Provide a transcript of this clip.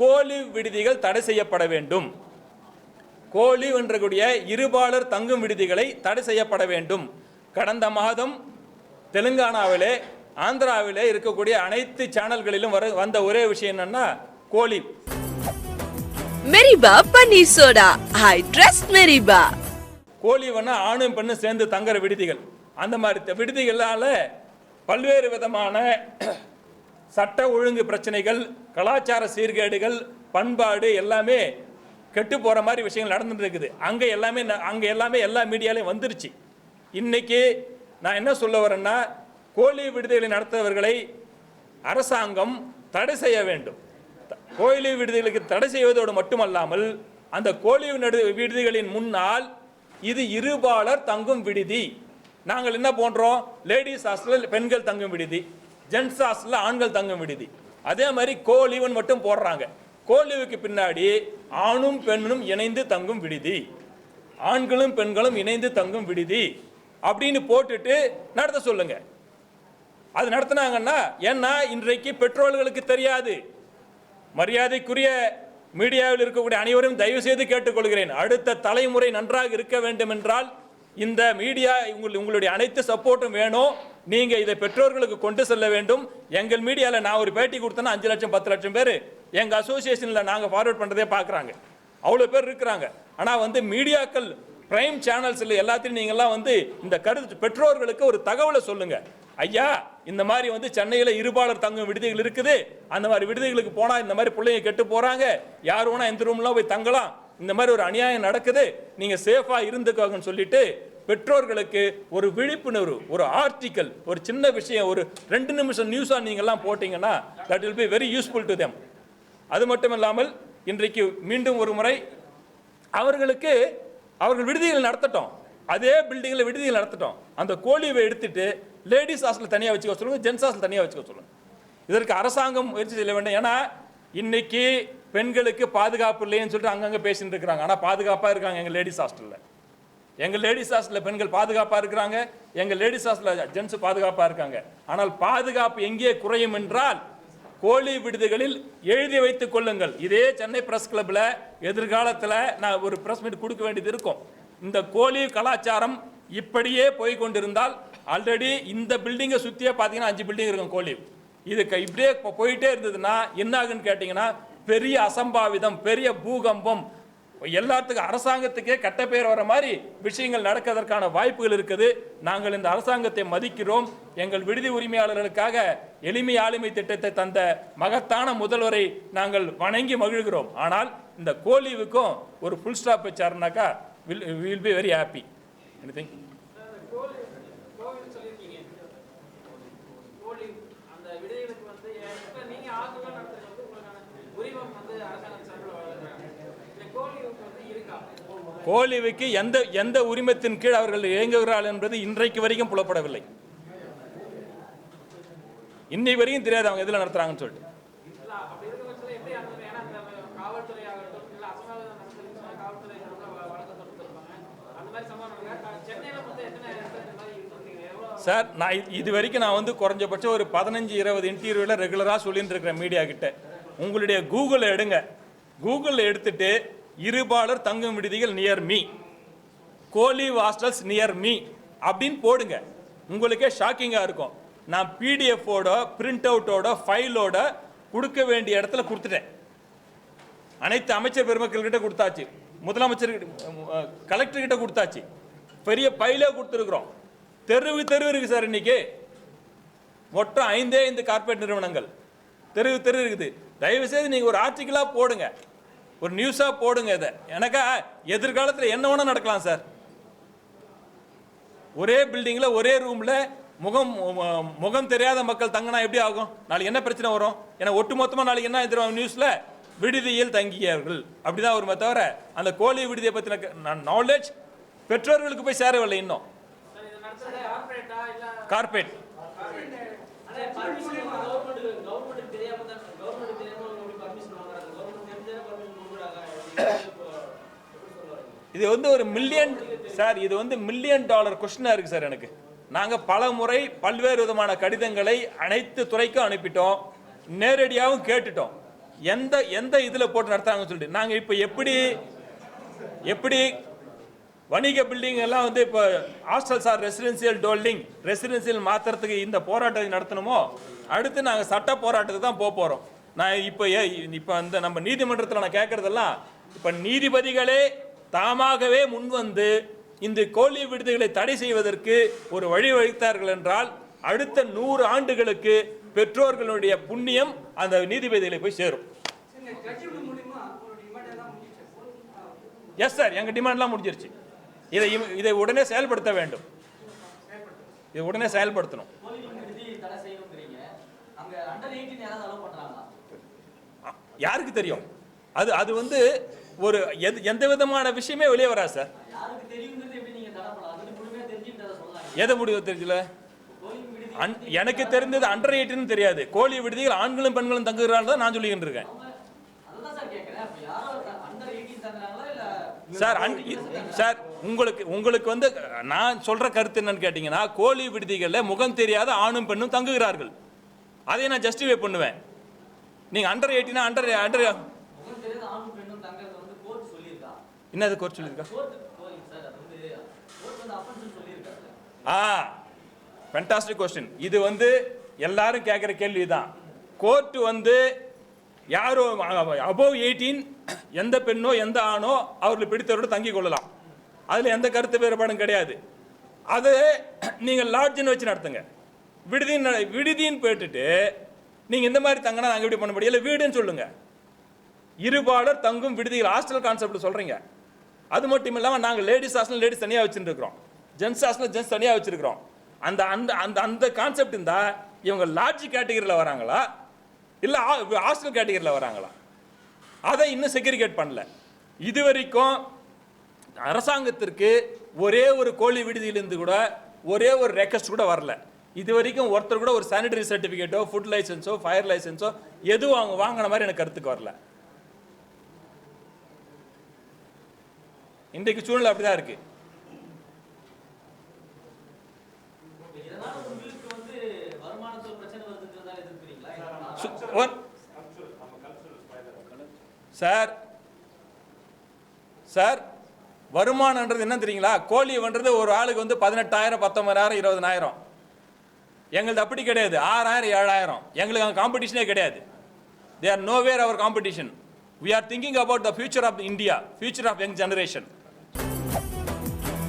கோழி விடுதிகள் தடை செய்யப்பட வேண்டும். கோழி என்றக்கூடிய இருபாலர் தங்கும் விடுதிகளை தடை செய்யப்பட வேண்டும். கடந்த மாதம் தெலுங்கானாவிலே ஆந்திராவிலே இருக்கக்கூடிய அனைத்து சேனல்களிலும் வர வந்த ஒரே விஷயம் என்னன்னா கோழி. Meriba paneer soda. I trust Meriba. கோழி வேணா ஆணும் பெண்ணும் சேர்ந்து தங்குற விடுதிகள். அந்த மாதிரி விடுதிகளால பல்வேறு விதமான சட்ட ஒழுங்கு பிரச்சனைகள் கலாச்சார சீர்கேடுகள் பண்பாடு எல்லாமே கெட்டு போகிற மாதிரி விஷயங்கள் நடந்துட்டு இருக்குது அங்கே எல்லாமே ந- எல்லாமே எல்லா மீடியாலையும் வந்துருச்சு. இன்னைக்கு நான் என்ன சொல்ல வரேன்னா கோழி விடுதிகளை நடத்துபவர்களை அரசாங்கம் தடை செய்ய வேண்டும். கோழி விடுதிகளுக்கு தடை செய்வதோடு மட்டுமல்லாமல் அந்த கோழி நடு- விடுதிகளின் முன்னால் இது இருபாலர் தங்கும் விடுதி. நாங்கள் என்ன போன்றோம்? லேடிஸ் ஹாஸ்டலில் பெண்கள் தங்கும் விடுதி. ஜென்ட்ஸ் ஹாஸ்டலில் ஆண்கள் தங்கும் விடுதி. அதே மாதிரி கோலிவன் மட்டும் போடுறாங்க. கோலிவுக்கு பின்னாடி ஆணும் பெண்ணும் இணைந்து தங்கும் விடுதி. ஆண்களும் பெண்களும் இணைந்து தங்கும் விடுதி. அப்படின்னு போட்டுட்டு நடத்த சொல்லுங்க. அது நடத்தினாங்கன்னா ஏன்னா இன்றைக்கு பெட்ரோல்களுக்கு தெரியாது. மரியாதைக்குரிய மீடியாவில் இருக்கக்கூடிய அனைவரும் தயவு செய்து கேட்டுக்கொள்கிறேன். அடுத்த தலைமுறை நன்றாக இருக்க வேண்டும் என்றால் இந்த மீடியா உங்கள் உங்களுடைய அனைத்து சப்போர்ட்டும் வேணும். நீங்கள் இதை பெற்றோர்களுக்கு கொண்டு செல்ல வேண்டும். எங்கள் மீடியாவில் நான் ஒரு பேட்டி கொடுத்தேன்னா அஞ்சு லட்சம் பத்து லட்சம் பேர் எங்கள் அசோசியேஷனில் நாங்கள் ஃபார்வர்ட் பண்ணுறதே பார்க்குறாங்க அவ்வளோ பேர் இருக்கிறாங்க. ஆனால் வந்து மீடியாக்கள் பிரைம் சேனல்ஸில் எல்லாத்தையும் நீங்கள்லாம் வந்து இந்த கருத்து பெற்றோர்களுக்கு ஒரு தகவலை சொல்லுங்கள் ஐயா இந்த மாதிரி வந்து சென்னையில் இருபாலர் தங்கும் விடுதிகள் இருக்குது. அந்த மாதிரி விடுதிகளுக்கு போனால் இந்த மாதிரி பிள்ளைங்க கெட்டு போகிறாங்க யார் வேணால் எந்த ரூம்லாம் போய் தங்கலாம். இந்த மாதிரி ஒரு அநியாயம் நடக்குது. நீங்கள் சேஃபாக இருந்துக்கோங்கன்னு சொல்லிட்டு பெற்றோர்களுக்கு ஒரு விழிப்புணர்வு ஒரு ஆர்டிக்கல் ஒரு சின்ன விஷயம் ஒரு ரெண்டு நிமிஷம் நியூஸாக நீங்கள்லாம் போட்டிங்கன்னா that will be very useful to them அது மட்டும் இல்லாமல் இன்றைக்கு மீண்டும் ஒரு முறை அவர்களுக்கு அவர்கள் விடுதிகள் நடத்தட்டும். அதே பில்டிங்கில் விடுதிகள் நடத்தட்டும். அந்த கோழிவை எடுத்துட்டு லேடிஸ் ஹாஸ்டல் தனியாக வச்சுக்க சொல்லுங்கள் ஜென்ஸ் ஹாஸ்டல் தனியாக வச்சுக்க சொல்லுங்கள் இதற்கு அரசாங்கம் முயற்சி செய்ய வேண்டும். ஏன்னா இன்னைக்கு பெண்களுக்கு பாதுகாப்பு இல்லைன்னு சொல்லிட்டு அங்கங்கே பேசிட்டு இருக்கிறாங்க. ஆனால் பாதுகாப்பாக இருக்காங்க எங்கள் லேடிஸ் ஹாஸ்டலில் எங்கள் லேடிஸ் ஹாஸ்டலில் பெண்கள் பாதுகாப்பாக இருக்கிறாங்க எங்கள் லேடிஸ் ஹாஸ்டலில் ஜென்ஸ் பாதுகாப்பாக இருக்காங்க. ஆனால் பாதுகாப்பு எங்கே குறையும் என்றால் கோழி விடுதிகளில் எழுதி வைத்துக் கொள்ளுங்கள். இதே சென்னை ப்ரெஸ் கிளப்பில் எதிர்காலத்தில் நான் ஒரு ப்ரெஸ் மீட் கொடுக்க வேண்டியது இருக்கும். இந்த கோழி கலாச்சாரம் இப்படியே போய் கொண்டிருந்தால் ஆல்ரெடி இந்த பில்டிங்கை சுற்றியே பார்த்தீங்கன்னா அஞ்சு பில்டிங் இருக்கும் கோழி. இது இப்படியே போயிட்டே இருந்ததுன்னா என்ன ஆகுன்னு கேட்டிங்கன்னா பெரிய அசம்பாவிதம் பெரிய பூகம்பம் எல்லாத்துக்கும் அரசாங்கத்துக்கே கெட்ட பெயர் வர மாதிரி விஷயங்கள் நடக்கிறதற்கான வாய்ப்புகள் இருக்குது. நாங்கள் இந்த அரசாங்கத்தை மதிக்கிறோம். எங்கள் விடுதி உரிமையாளர்களுக்காக எளிமை ஆளுமை திட்டத்தை தந்த மகத்தான முதல்வரை நாங்கள் வணங்கி மகிழ்கிறோம். ஆனால் இந்த கோலிவுக்கும் ஒரு full stop வச்சாருனாக்கா will will be very happy any think அந்த விடுதிகளுக்கு வந்து இப்ப நீங்க ஆதரவா நடத்துறது வந்து உங்களுக்கான உரிமம் வந்து அரசாங்கம் சார்பில் வழங்குறாங்க இந்த கோழிவுக்கு வந்து இருக்கா கோலிவுக்கு எந்த எந்த உரிமத்தின் கீழ் அவர்கள் இயங்குகிறார்கள் என்பது இன்றைக்கு வரைக்கும் புலப்படவில்லை. இன்னை வரைக்கும் தெரியாது அவங்க எதில் நடத்துறாங்கன்னு சொல்லிட்டு. சார் நான் இது- வரைக்கும் நான் வந்து குறைஞ்சபட்சம் ஒரு பதினஞ்சு இருபது இன்டர்வியூவில் ரெகுலராக சொல்லிட்டு இருக்கிறேன் மீடியா கிட்ட. உங்களுடைய கூகுளை எடுங்க. கூகுளில் எடுத்துட்டு இருபாலர் தங்கும் விடுதிகள் நியர் மீ கோலி ஹாஸ்டல்ஸ் நியர் மீ அப்படின்னு போடுங்க. உங்களுக்கே ஷாக்கிங்காக இருக்கும். நான் பிடிஎஃபோட பிரிண்ட் அவுட்டோட ஃபைலோட கொடுக்க வேண்டிய இடத்துல கொடுத்துட்டேன். அனைத்து அமைச்சர் பெருமக்கள்கிட்ட கொடுத்தாச்சு. முதலமைச்சர் கலெக்டர் கிட்ட கொடுத்தாச்சு. பெரிய பைலே கொடுத்துருக்குறோம். தெருவு தெருவு இருக்குது சார் இன்னைக்கு. மொத்தம் ஐந்தே ஐந்து கார்பரேட் நிறுவனங்கள். தெருவு தெரு இருக்குது. தயவுசெய்து நீங்கள் ஒரு ஆர்டிக்கலாக போடுங்க. ஒரு நியூஸாக போடுங்க இதை. எனக்கா எதிர்காலத்தில் என்ன வேணால் நடக்கலாம் சார். ஒரே பில்டிங்கில் ஒரே ரூமில் முகம் முகம் தெரியாத மக்கள் தங்கினா எப்படி ஆகும்? நாளைக்கு என்ன பிரச்சனை வரும்? ஏன்னா ஒட்டு மொத்தமாக நாளைக்கு என்ன தெரியும் நியூஸில் விடுதியில் தங்கியவர்கள். அப்படிதான் வருமே தவிர அந்த கோழி விடுதியை பற்றின நாலேஜ் பெற்றோர்களுக்கு போய் சேரவில்லை இன்னும். சார் கார்பரேட் இது வந்து ஒரு மில்லியன் சார் இது வந்து மில்லியன் டாலர் கொஸ்டினாக இருக்குது சார் எனக்கு. நாங்கள் பல முறை பல்வேறு விதமான கடிதங்களை அனைத்து துறைக்கும் அனுப்பிட்டோம். நேரடியாகவும் கேட்டுட்டோம். எந்த எந்த இதில் போட்டு நடத்தாங்கன்னு சொல்லிட்டு. நாங்கள் இப்போ எப்படி எப்படி வணிக பில்டிங் எல்லாம் வந்து இப்போ ஹாஸ்டல்ஸ் ஆர் ரெசிடென்சியல் டோல்டிங் ரெசிடென்சியல் மாத்துறதுக்கு இந்த போராட்டத்தை நடத்தணுமோ? அடுத்து நாங்கள் சட்ட போராட்டத்துக்கு தான் போக போகிறோம் நான் இப்போ ஏ இப்போ அந்த நம்ம நீதிமன்றத்தில் நான் கேட்குறதெல்லாம் இப்போ நீதிபதிகளே தாமாகவே முன்வந்து இந்த கோழி விடுதிகளை தடை செய்வதற்கு ஒரு வழி வகுத்தார்கள் என்றால் அடுத்த நூறு ஆண்டுகளுக்கு பெற்றோர்களுடைய புண்ணியம் அந்த நீதிபதிகளை போய் சேரும். எஸ் சார் எங்கள் டிமாண்ட்லாம் முடிஞ்சிருச்சு. இதை இதை உடனே செயல்படுத்த வேண்டும். இதை உடனே செயல்படுத்தணும். யாருக்கு தெரியும்? அது அது வந்து ஒரு எது எந்த விதமான விஷயமே வெளியே வராது சார். எதை முடிவு தெரியல எனக்கு தெரிந்தது அண்டர் எயிட்டின்னு தெரியாது. கோழி விடுதிகள் ஆண்களும் பெண்களும் தங்குகிறார்கள் தான் நான் சொல்லிக்கிட்டு இருக்கேன். சார் சார் உங்களுக்கு உங்களுக்கு வந்து நான் சொல்ற கருத்து என்னன்னு கேட்டிங்கன்னா கோழி விடுதிகளில் முகம் தெரியாத ஆணும் பெண்ணும் தங்குகிறார்கள். அதை நான் ஜஸ்டிஃபை பண்ணுவேன். நீங்கள் அண்டர் எயிட்டினா அண்டர் அண்டர் முகம் தெரியாத ஆணும் பெண்ணும் தங்கறது வந்து கோர்ட் சொல்லியிருக்கா என்னது கோர்ட் சொல்லியிருக்கா? அது ஆ ஃபென்டாஸ்டிக் கொஸ்டின் இது வந்து எல்லாரும் கேட்குற கேள்வி தான் கோர்ட்டு வந்து யாரோ அபோவ் எயிட்டீன் எந்த பெண்ணோ எந்த ஆணோ அவர்களை பிடித்தவரோடு தங்கிக் கொள்ளலாம். அதில் எந்த கருத்து வேறுபாடும் கிடையாது. அது நீங்கள் லாட்ஜின்னு வச்சு நடத்துங்க. விடுதின்னு விடுதின்னு போயிட்டுட்டு நீங்கள் இந்த மாதிரி தங்கினா நாங்கள் எப்படி பண்ண முடியும்? இல்லை வீடுன்னு சொல்லுங்கள் இருபாலர் தங்கும் விடுதிகள் ஹாஸ்டல் கான்செப்ட் சொல்கிறீங்க அது மட்டும் இல்லாமல் நாங்கள் லேடிஸ் ஹாஸ்டல் லேடிஸ் தனியாக வச்சுருக்கிறோம் ஜென்ஸ் ஹாஸ்டல் ஜென்ஸ் தனியாக வச்சுருக்கிறோம். அந்த அந்த அந்த அந்த கான்செப்ட் இருந்தால் இவங்க லாட்ஜ் கேட்டகரியில் வராங்களா? இல்லை ஹாஸ்டல் கேட்டகரியில் வராங்களா? அதை இன்னும் செக்ரிகேட் பண்ணல. இது வரைக்கும் அரசாங்கத்திற்கு ஒரே ஒரு கோழி விடுதியிலிருந்து கூட ஒரே ஒரு ரெக்வஸ்ட் கூட வரல. இது வரைக்கும் ஒருத்தர் கூட ஒரு சானிடரி சர்டிஃபிகேட்டோ ஃபுட் லைசன்ஸோ ஃபயர் லைசன்ஸோ எதுவும் அவங்க வாங்கின மாதிரி எனக்கு கருத்துக்கு வரல இன்றைக்கு சூழ்நிலை அப்படிதான் இருக்கு இதனால உங்களுக்கு வந்து வருமானத்துல பிரச்சனை இன்றைக்கு எதிர்க்கிறீங்களா இல்ல சு- ஒரு- சார் சார் வருமானன்றது என்ன தெரியுங்களா? கோழி வன்றது ஒரு ஆளுக்கு வந்து பதினெட்டாயிரம் பத்தொன்பதாயிரம் இருபதனாயிரம். எங்களுது அப்படி கிடையாது. ஆறாயிரம் ஏழாயிரம். எங்களுக்கு அங்கே காம்படிஷனே கிடையாது. They are nowhere our competition we are thinking about the future of India future of young generation